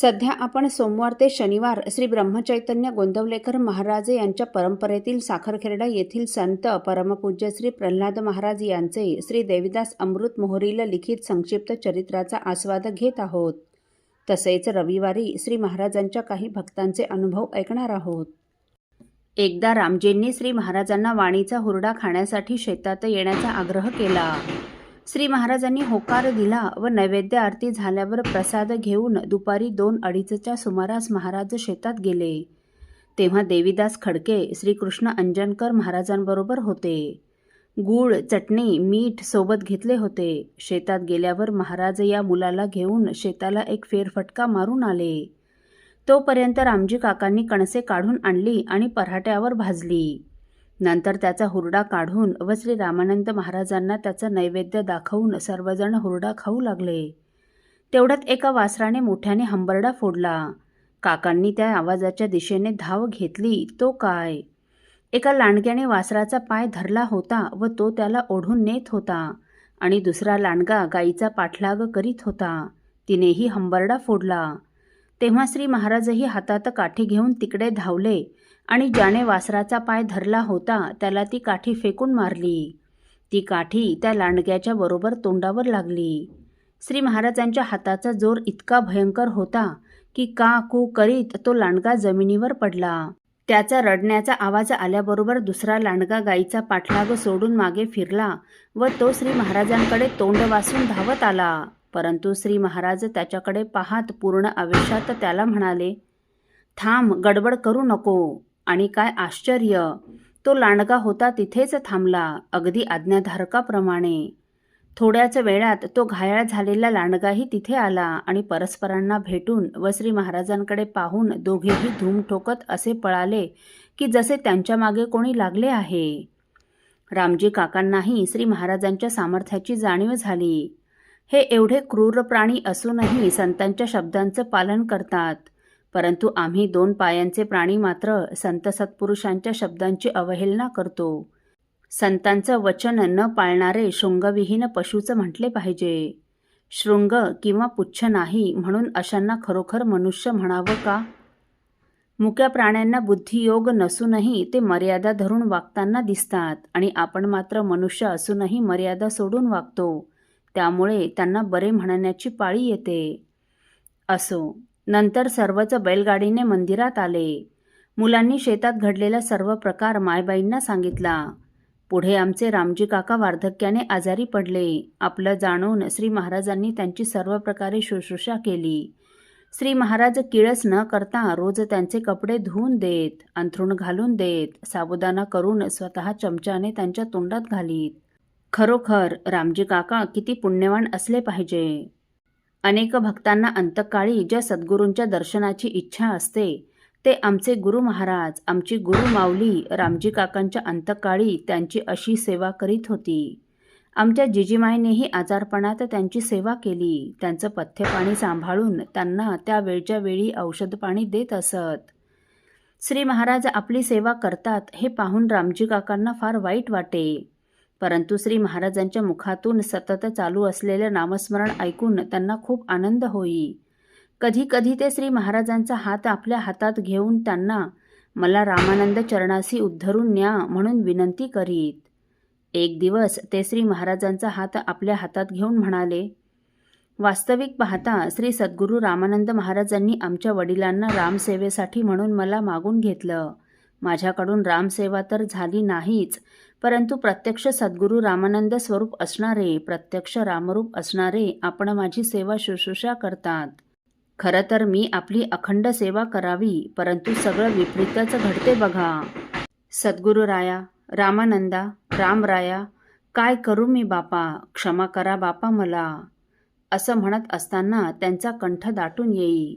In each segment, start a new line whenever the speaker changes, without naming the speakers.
सध्या आपण सोमवार ते शनिवार श्री ब्रह्मचैतन्य गोंदवलेकर महाराजे यांच्या परंपरेतील साखरखेरडा येथील संत परमपूज्य श्री प्रल्हाद महाराज यांचे श्री देविदास अमृत मोहरीला लिखित संक्षिप्त चरित्राचा आस्वाद घेत आहोत. तसेच रविवारी श्री महाराजांच्या काही भक्तांचे अनुभव ऐकणार आहोत. एकदा रामजींनी श्री महाराजांना वाणीचा हुरडा खाण्यासाठी शेतात येण्याचा आग्रह केला. श्री महाराजांनी होकार दिला व नैवेद्य आरती झाल्यावर प्रसाद घेऊन दुपारी दोन अडीचच्या सुमारास महाराज शेतात गेले. तेव्हा देवीदास खडके श्रीकृष्ण अंजनकर महाराजांबरोबर होते. गूळ चटणी मीठ सोबत घेतले होते. शेतात गेल्यावर महाराज या मुलाला घेऊन शेताला एक फेरफटका मारून आले. तोपर्यंत रामजी काकांनी कणसे काढून आणली आणि पराठ्यावर भाजली. नंतर त्याचा हुरडा काढून व श्री रामानंद महाराजांना त्याचा नैवेद्य दाखवून सर्वजण हुरडा खाऊ लागले. तेवढ्यात एका वासराने मोठ्याने हंबरडा फोडला. काकांनी त्या आवाजाच्या दिशेने धाव घेतली तो काय? एका लांडग्याने वासराचा पाय धरला होता व तो त्याला ओढून नेत होता आणि दुसरा लांडगा गाईचा पाठलाग करीत होता. तिनेही हंबरडा फोडला. तेव्हा श्री महाराजही हातात काठी घेऊन तिकडे धावले आणि ज्याने वासराचा पाय धरला होता त्याला ती काठी फेकून मारली. ती काठी त्या लांडग्याच्या बरोबर तोंडावर लागली. श्री महाराजांच्या हाताचा जोर इतका भयंकर होता की का कू करीत तो लांडगा जमिनीवर पडला. त्याचा रडण्याचा आवाज आल्याबरोबर दुसरा लांडगा गाईचा पाठलाग सोडून मागे फिरला व तो श्री महाराजांकडे तोंड वासून धावत आला. परंतु श्री महाराज त्याच्याकडे पाहात पूर्ण आयुष्यात त्याला म्हणाले थांब गडबड करू नको. आणि काय आश्चर्य तो लांडगा होता तिथेच थांबला अगदी आज्ञाधारकाप्रमाणे. थोड्याच वेळात तो घायाळ झालेला लांडगाही तिथे आला आणि परस्परांना भेटून व श्री महाराजांकडे पाहून दोघेही धूम ठोकत असे पळाले की जसे त्यांच्या मागे कोणी लागले आहे. रामजी काकांनाही श्री महाराजांच्या सामर्थ्याची जाणीव झाली. हे एवढे क्रूर प्राणी असूनही संतांच्या शब्दांचं पालन करतात. परंतु आम्ही दोन पायांचे प्राणी मात्र संत सत्पुरुषांच्या शब्दांची अवहेलना करतो. संतांचं वचन न पाळणारे शृंगविहीन पशूचं म्हटले पाहिजे. शृंग किंवा पुच्छ नाही म्हणून अशांना खरोखर मनुष्य म्हणावं का? मुक्या प्राण्यांना बुद्धियोग नसूनही ते मर्यादा धरून वागताना दिसतात आणि आपण मात्र मनुष्य असूनही मर्यादा सोडून वागतो. त्यामुळे त्यांना बरे म्हणण्याची पाळी येते. असो नंतर सर्वच बैलगाडीने मंदिरात आले. मुलांनी शेतात घडलेला सर्व प्रकार मायबाईंना सांगितला. पुढे आमचे रामजी काका वार्धक्याने आजारी पडले. आपलं जाणून श्री महाराजांनी त्यांची सर्व प्रकारे शुश्रूषा केली. श्री महाराज किळस न करता रोज त्यांचे कपडे धुवून देत अंथरूण घालून देत साबुदाणा करून स्वतः चमच्याने त्यांच्या तोंडात घालीत. खरोखर रामजी काका किती पुण्यवान असले पाहिजे. अनेक भक्तांना अंतकाळी ज्या सद्गुरूंच्या दर्शनाची इच्छा असते ते आमचे गुरु महाराज आमची गुरु माऊली रामजी काकांच्या अंतकाळी त्यांची अशी सेवा करीत होती. आमच्या जिजीमाईनेही आजारपणात त्यांची सेवा केली. त्यांचं पथ्यपाणी सांभाळून त्यांना त्या वेळच्या वेळी औषधपाणी देत असत. श्री महाराज आपली सेवा करतात हे पाहून रामजी काकांना फार वाईट वाटे. परंतु श्री महाराजांच्या मुखातून सतत चालू असलेलं नामस्मरण ऐकून त्यांना खूप आनंद होई. कधी कधी ते श्री महाराजांचा हात आपल्या हातात घेऊन त्यांना मला रामानंद चरणासी उद्धरून न्या म्हणून विनंती करीत. एक दिवस ते श्री महाराजांचा हात आपल्या हातात घेऊन म्हणाले वास्तविक पाहता श्री सद्गुरू रामानंद महाराजांनी आमच्या वडिलांना रामसेवेसाठी म्हणून मला मागून घेतलं. माझ्याकडून रामसेवा तर झाली नाहीच परंतु प्रत्यक्ष सद्गुरू रामानंद स्वरूप असणारे प्रत्यक्ष रामरूप असणारे आपण माझी सेवा शुश्रूषा करतात. खरं तर मी आपली अखंड सेवा करावी परंतु सगळं विपरीतच घडते बघा. सद्गुरू राया रामानंदा रामराया काय करू मी बापा? क्षमा करा बापा मला. असं म्हणत असताना त्यांचा कंठ दाटून येई.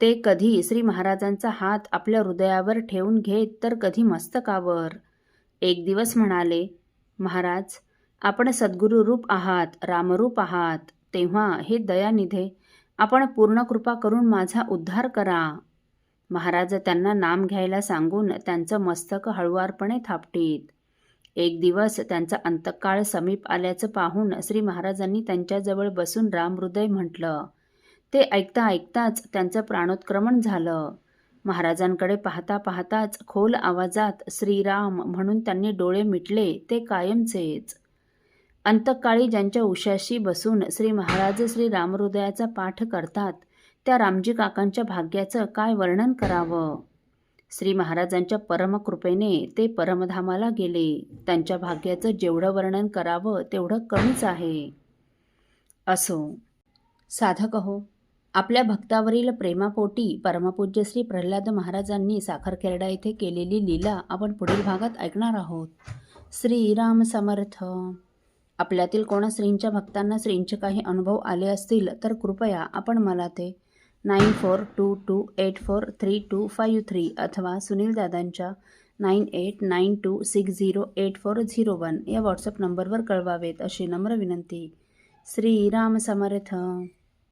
ते कधी श्री महाराजांचा हात आपल्या हृदयावर ठेवून घेत तर कधी मस्तकावर. एक दिवस म्हणाले महाराज आपण सद्गुरू रूप आहात रामरूप आहात. तेव्हा हे दयानिधे आपण पूर्ण कृपा करून माझा उद्धार करा. महाराज त्यांना नाम घ्यायला सांगून त्यांचं मस्तक हळुवारपणे थापटीत. एक दिवस त्यांचा अंतकाळ समीप आल्याचं पाहून श्री महाराजांनी त्यांच्याजवळ बसून रामहृदय म्हटलं. ते ऐकता ऐकताच त्यांचं प्राणोत्क्रमण झालं. महाराजांकडे पाहता पाहताच खोल आवाजात श्रीराम म्हणून त्यांनी डोळे मिटले ते कायमचेच. अंतकाळी ज्यांच्या उशाशी बसून श्री महाराज श्री रामहृदयाचा पाठ करतात त्या रामजी काकांच्या भाग्याचं काय वर्णन करावं? श्री महाराजांच्या परमकृपेने ते परमधामाला गेले. त्यांच्या भाग्याचं जेवढं वर्णन करावं तेवढं कमीच आहे. असो. साधक हो आपल्या भक्तावरील प्रेमापोटी परमपूज्य श्री प्रल्हाद महाराजांनी साखरखेरडा येथे केलेली लीला आपण पुढील भागात ऐकणार आहोत. श्रीराम समर्थ. आपल्यातील कोणा श्रींच्या भक्तांना श्रींचे काही अनुभव आले असतील तर कृपया आपण मला ते nine four two two eight four three two five three अथवा सुनील दादांच्या nine eight nine two six zero eight four zero one या व्हॉट्सअप नंबरवर कळवावेत अशी नम्र विनंती. श्रीराम समर्थ.